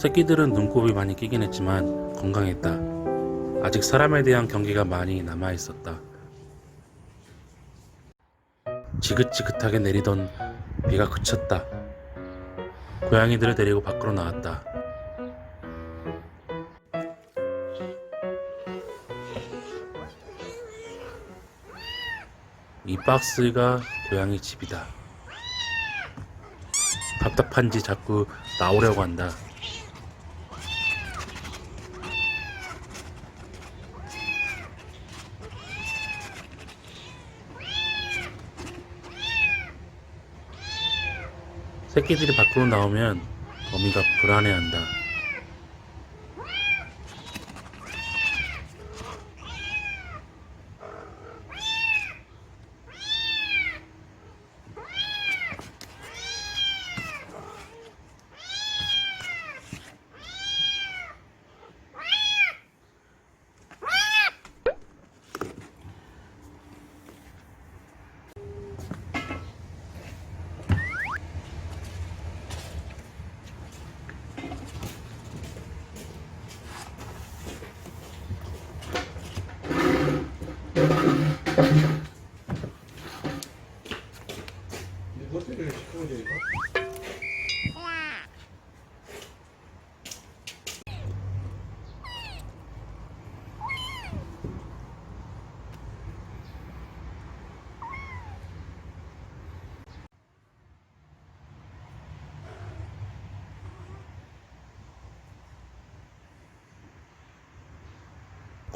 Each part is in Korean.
새끼들은 눈곱이 많이 끼긴 했지만 건강했다. 아직 사람에 대한 경계가 많이 남아 있었다. 지긋지긋하게 내리던 비가 그쳤다. 고양이들을 데리고 밖으로 나왔다. 이 박스가 고양이 집이다. 답답한지 자꾸 나오려고 한다. 새끼들이 밖으로 나오면 어미가 불안해한다.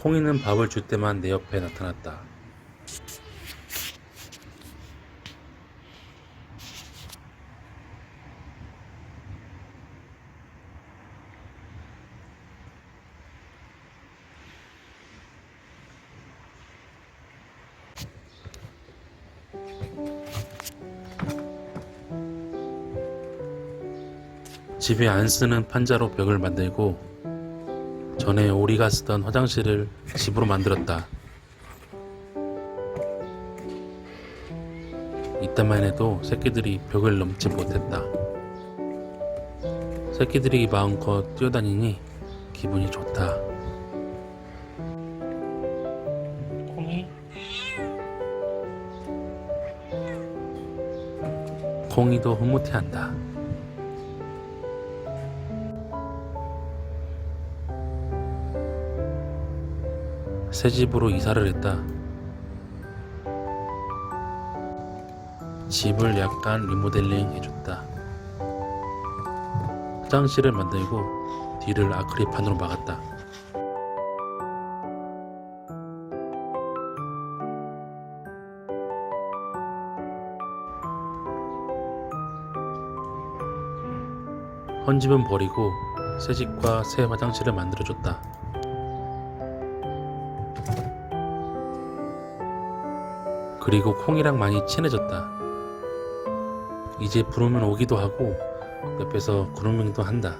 콩이는 밥을 줄 때만 내 옆에 나타났다. 집에 안 쓰는 판자로 벽을 만들고 전에 오리가 쓰던 화장실을 집으로 만들었다. 이때만 해도 새끼들이 벽을 넘지 못했다. 새끼들이 마음껏 뛰어다니니 기분이 좋다. 콩이? 콩이도 흐뭇해한다. 새 집으로 이사를 했다. 집을 약간 리모델링 해줬다. 화장실을 만들고 뒤를 아크릴판으로 막았다. 헌 집은 버리고 새 집과 새 화장실을 만들어줬다. 그리고 콩이랑 많이 친해졌다. 이제 부르면 오기도 하고 옆에서 그루밍도 한다.